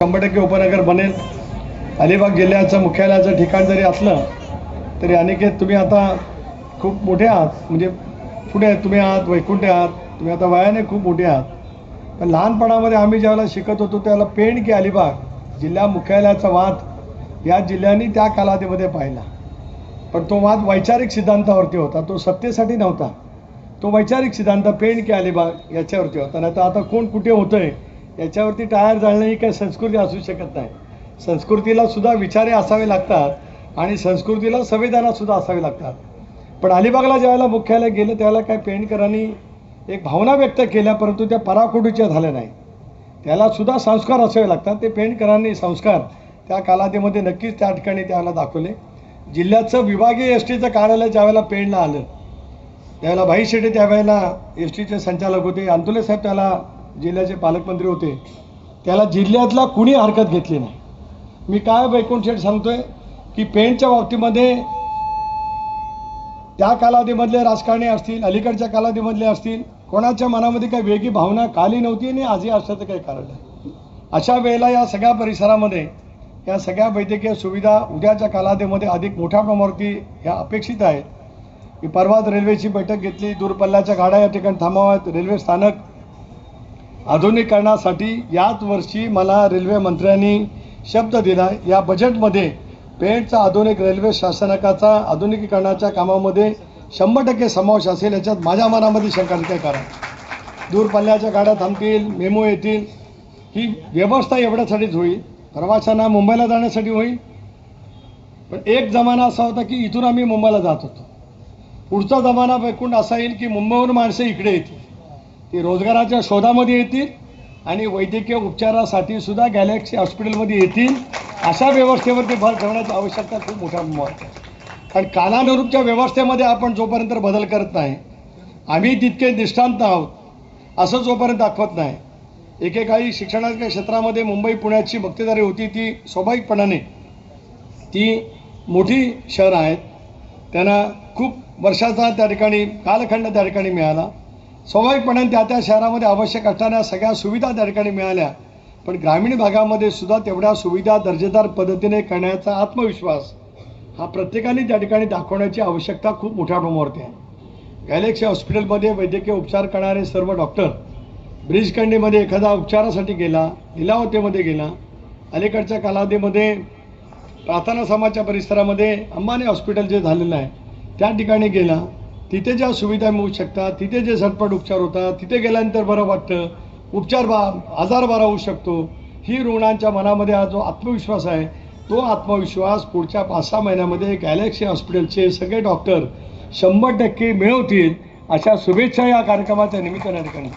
शंभर टक्के उपनगर बनेल. अलिबाग जिल्ह्याचं मुख्यालयाचं ठिकाण जरी असलं तरी अनिकेत तुम्ही आता खूप मोठे आहात. म्हणजे पुढे तुम्ही आहात वैकुंठे आहात तुम्ही आता वयाने खूप मोठे आहात. पण लहानपणामध्ये आम्ही ज्यावेळेला शिकत होतो त्याला पेण की अलिबाग जिल्हा मुख्यालयाचा वाद या जिल्ह्यांनी त्या कालावधीमध्ये पाहिला. पण तो वाद वैचारिक सिद्धांतावरती होता. तो सत्तेसाठी नव्हता. तो वैचारिक सिद्धांत पेण की अलिबाग याच्यावरती होता. नाही तर आता कोण कुठे होतं आहे याच्यावरती टायर जाळणं ही काही संस्कृती असू शकत नाही. संस्कृतीला सुद्धा विचारे असावे लागतात आणि संस्कृतीला संविधानातसुद्धा असावे लागतात. पण अलिबागला ज्यावेळेला मुख्यालय गेलं त्यावेळेला काय पेंडकरांनी एक भावना व्यक्त केल्या परंतु त्या पराकोटीच्या झाल्या नाही त्याला सुद्धा संस्कार असावे लागतात. ते पेंडकरांनी संस्कार त्या कालावधीमध्ये नक्कीच त्या ठिकाणी त्याला दाखवले. जिल्ह्याचं विभागीय एस टीचं कार्यालय ज्यावेळेला पेणला आलं त्यावेळेला भाई शेटे त्यावेळेला एस टीचे संचालक होते. अंतुले साहेब त्याला जिल्ह्याचे पालकमंत्री होते त्याला जिल्ह्यातला कुणी हरकत घेतली नाही. मी काय वैकुंठ शेठ सांगतोय की पेणच्या बाबतीमध्ये त्या कालावधीमधले राजकारणी असतील अलीकडच्या कालावधीमधले असतील कोणाच्या मनामध्ये काही वेगळी भावना काली नव्हती आणि आजही असल्याचं काही कारण नाही. अशा वेळेला या सगळ्या परिसरामध्ये या सगळ्या वैद्यकीय सुविधा उद्याच्या कालावधीमध्ये अधिक मोठ्या प्रमाणावरती ह्या अपेक्षित आहेत. की परवाच रेल्वेची बैठक घेतली दूरपल्ल्याच्या गाड्या या ठिकाणी थांबाव्यात रेल्वे स्थानक आधुनिकीकरणासाठी याच वर्षी मला रेल्वे मंत्र्यांनी शब्द दिला. या बजेटमध्ये पेठचा आधुनिक रेल्वे शासनकाचा आधुनिकीकरणाच्या कामामध्ये शंभर टक्के समावेश असेल याच्यात माझ्या मनामध्ये शंका काही कारण दूर पल्ल्याच्या गाड्या थांबतील मेमो येतील. ही व्यवस्था एवढ्यासाठीच होईल. प्रवाशांना मुंबईला जाण्यासाठी होईल. पण एक जमाना असा होता की इथून आम्ही मुंबईला जात होतो. पुढचा जमाना वैकुंठ असा येईल की मुंबईहून माणसं इकडे येतील. ती रोजगाराच्या शोधामध्ये येतील आणि वैद्यकीय उपचारासाठी सुद्धा गॅलेक्सी हॉस्पिटलमध्ये येतील. अशा व्यवस्थेवरती भर ठेवण्याची आवश्यकता खूप मोठ्या प्रमाणात आहे. कारण कालानुरूपच्या व्यवस्थेमध्ये आपण जोपर्यंत बदल करत नाही आम्ही तितके निष्ठांत आहोत असं जोपर्यंत दाखवत नाही. एकेकाळी शिक्षणाच्या क्षेत्रामध्ये मुंबई पुण्याची मक्तेदारी होती ती स्वाभाविकपणाने ती मोठी शहरं आहेत. त्यांना खूप वर्षाचा त्या ठिकाणी कालखंड त्या ठिकाणी मिळाला. स्वाभाविकपणे त्या त्या शहरामध्ये आवश्यक असणाऱ्या सगळ्या सुविधा त्या ठिकाणी मिळाल्या. पण ग्रामीण भागामध्ये सुद्धा तेवढ्या सुविधा दर्जेदार पद्धतीने करण्याचा आत्मविश्वास हा प्रत्येकाने त्या ठिकाणी दाखवण्याची आवश्यकता खूप मोठ्या प्रमाणावरती आहे. गॅलेक्सी हॉस्पिटलमध्ये वैद्यकीय उपचार करणारे सर्व डॉक्टर ब्रिजकंडीमध्ये एखादा उपचारासाठी गेला लिलावतेमध्ये गेला अलीकडच्या कालावधीमध्ये प्रार्थना समाजच्या परिसरामध्ये अंबानी हॉस्पिटल जे झालेलं आहे त्या ठिकाणी गेला. तिथे ज्या सुविधा मिळू शकतात तिथे जे झटपट उपचार होतात तिथे गेल्यानंतर बरं वाटतं. उपचार बा आजार बरा होऊ शकतो. ही रुग्णांच्या मनामध्ये हा जो आत्मविश्वास आहे तो आत्मविश्वास पुढच्या पाच सहा महिन्यामध्ये गॅलेक्सी हॉस्पिटलचे सगळे डॉक्टर शंभर टक्के मिळवतील. अशा शुभेच्छा या कार्यक्रमाच्या निमित्ताने या ठिकाणी